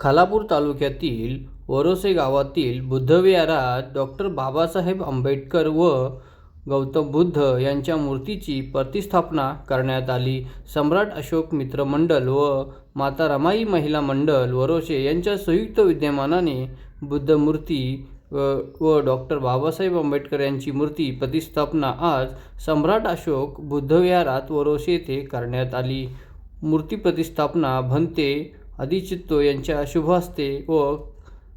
खालापूर तालुक्यातील वरोसे गावातील बुद्धविहारात डॉक्टर बाबासाहेब आंबेडकर व गौतम बुद्ध यांच्या मूर्तीची प्रतिस्थापना करण्यात आली. सम्राट अशोक मित्र मंडल व माता रमाई महिला मंडल वरोसे यांच्या संयुक्त विद्यमानाने बुद्ध मूर्ती व व डॉक्टर बाबासाहेब आंबेडकर यांची मूर्ती प्रतिस्थापना आज सम्राट अशोक बुद्धविहारात वरोसे येथे करण्यात आली. मूर्ती प्रतिस्थापना भंते आदिचित्तो यांच्या शुभ हस्ते व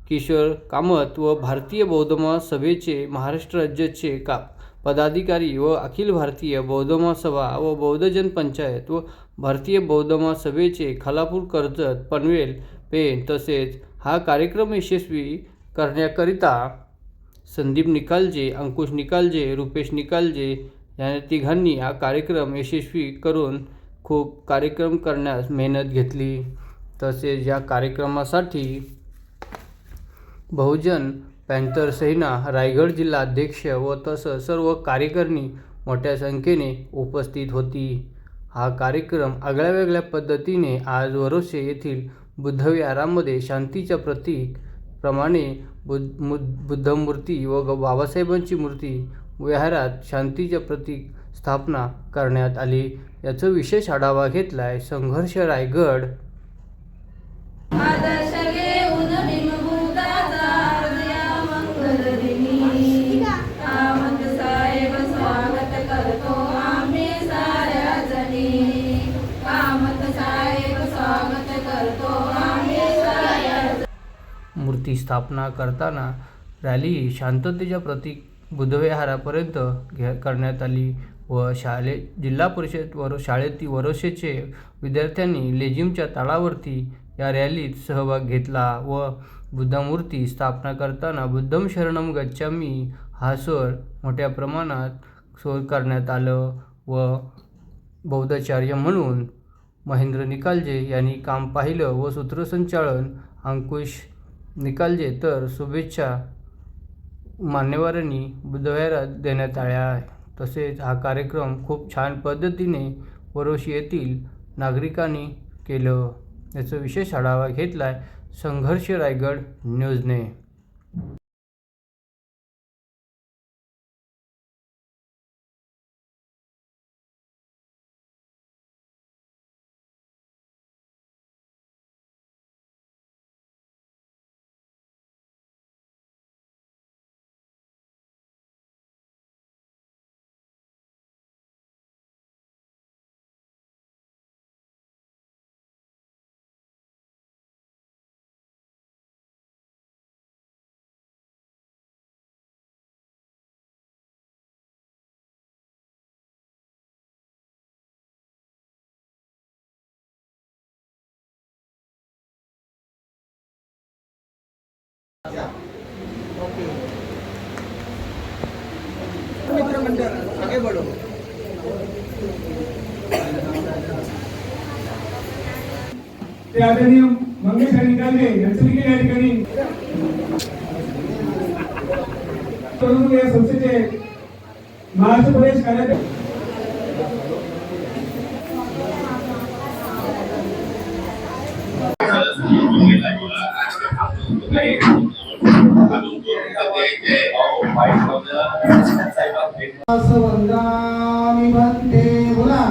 किशोर कामत व भारतीय बौद्ध सभेचे महाराष्ट्र राज्याचे का पदाधिकारी व अखिल भारतीय बौद्ध महासभा व बौद्धजन पंचायत व भारतीय बौद्ध महासभेचे खालापूर कर्जत पनवेल पेन तसेच हा कार्यक्रम यशस्वी करण्याकरिता संदीप निकालजे अंकुश निकालजे रुपेश निकालजे या तिघांनी हा कार्यक्रम यशस्वी करून खूप कार्यक्रम करण्यास मेहनत घेतली. तसेच या कार्यक्रमासाठी बहुजन पॅन्थर सेना रायगड जिल्हा अध्यक्ष व तसं सर्व कार्यकारिणी मोठ्या संख्येने उपस्थित होती. हा कार्यक्रम आगळ्यावेगळ्या पद्धतीने आज वरोसे येथील बुद्धविहारामध्ये शांतीच्या प्रतीक प्रमाणे बुद्ध बुद्धमूर्ती व ग- बाबासाहेबांची मूर्ती विहारात शांतीच्या प्रतीक स्थापना करण्यात आली. याचा विशेष आढावा घेतला आहे संघर्ष रायगड मूर्ती स्थापना करताना रॅली ही शांततेच्या प्रतीक बुद्धविहारापर्यंत घे करण्यात आली व शाळे जिल्हा परिषद वर शाळेतील वरोषेचे विद्यार्थ्यांनी लेझिमच्या ताळावरती या रॅलीत सहभाग घेतला व बुद्धमूर्ती स्थापना करताना बुद्धम शरणम गच्छामी हा स्वर मोठ्या प्रमाणात स्वर करण्यात आलं व बौद्धाचार्य म्हणून महेंद्र निकालजे यांनी काम पाहिलं व सूत्रसंचालन अंकुश निकालजे तर शुभेच्छा मान्यवरांनी बुधवारात देण्यात आल्या आहे तसेच हा कार्यक्रम खूप छान पद्धतीने वरोशी येथील नागरिकांनी केलं. याचा विशेष आढावा घेतला आहे संघर्ष रायगड न्यूजने. आगे बढ़ो ते आदरणीय मंगेश आणि यांचं देखील या ठिकाणी. परंतु या संस्थेचे महाराष्ट्र प्रदेश कार्याध्यक्ष वंदामि भन्ते बोला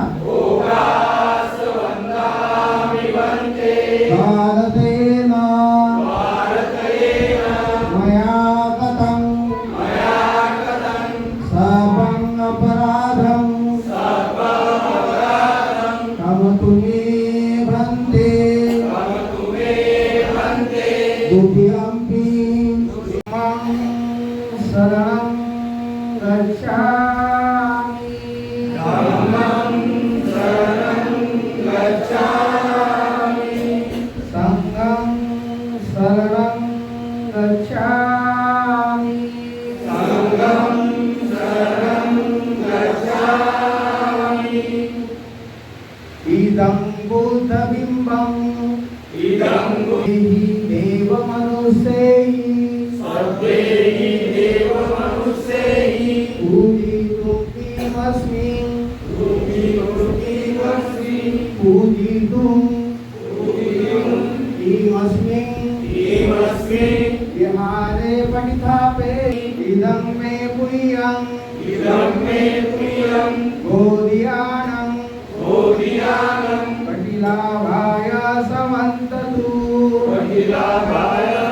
भारतेन मया कथं सर्वं अपराधं कमतु मे भन्ते द्वितीयम्पि मां शरणं गच्छामि किमस्मि पूजितुं किमस्मि विहारे पठितापे इदं मे पुयं बोधियानं पटिलाभाय समन्ततु द्वितीयम्पि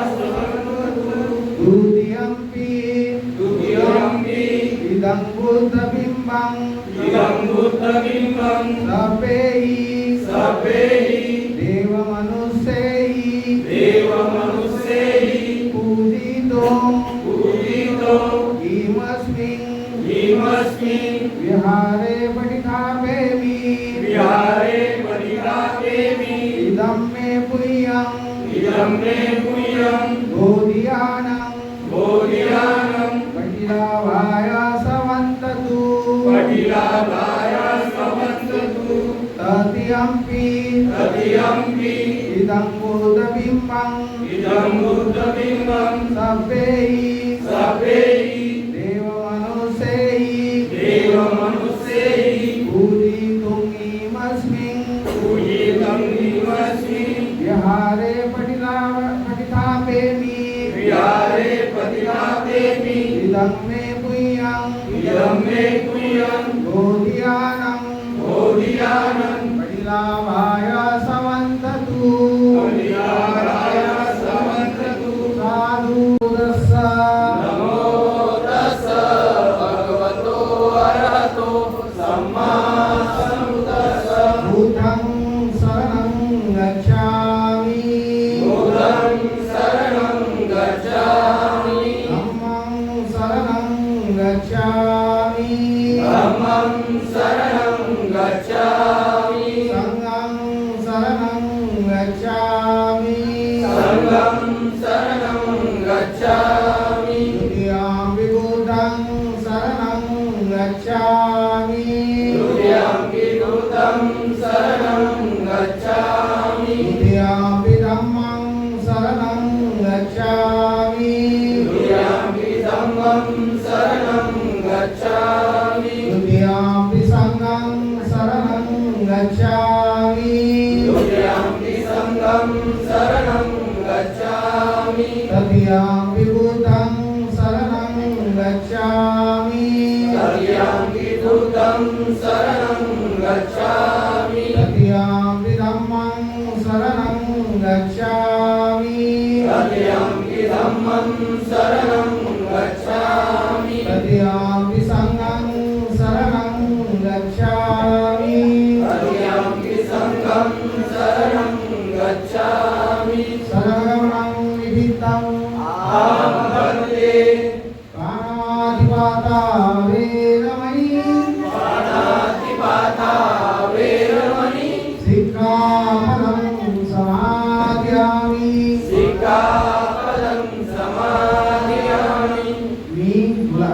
Buddhabimbang Idam Buddhabimbang Sapehi. Sapehi. Deva Manusehi Deva Manusehi Puditom Puditom Imasmin Imasmin Vihare Padikapemi Vihare Padikapemi Idam me Puyam. Idam me ඉදම්පි සතියම්පි ඉදං බුද්ධ බිම්මං ඉදං බුද්ධ බිම්මං සබ්බේහි සබ්බේහි දේව මනුස්සේහි දේව මනුස්සේහි පූජිතුං ීමස්මින් පූජිතං ීමස්මින් විහාරේ 毎朝 गच्छामि द्वितीयाम्पि तृतीयाम्पि बुद्धं शरणं गच्छामि तृतीयाम्पि धम्मं शरणं गच्छामि तृतीयाम्पि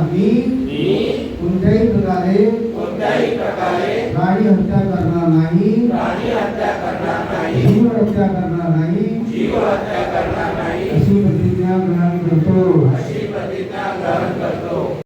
मी कोणत्याही प्रकारे कोणत्याही प्रकारे प्राणी हत्या करणार नाही. प्राणी हत्या करणार नाही.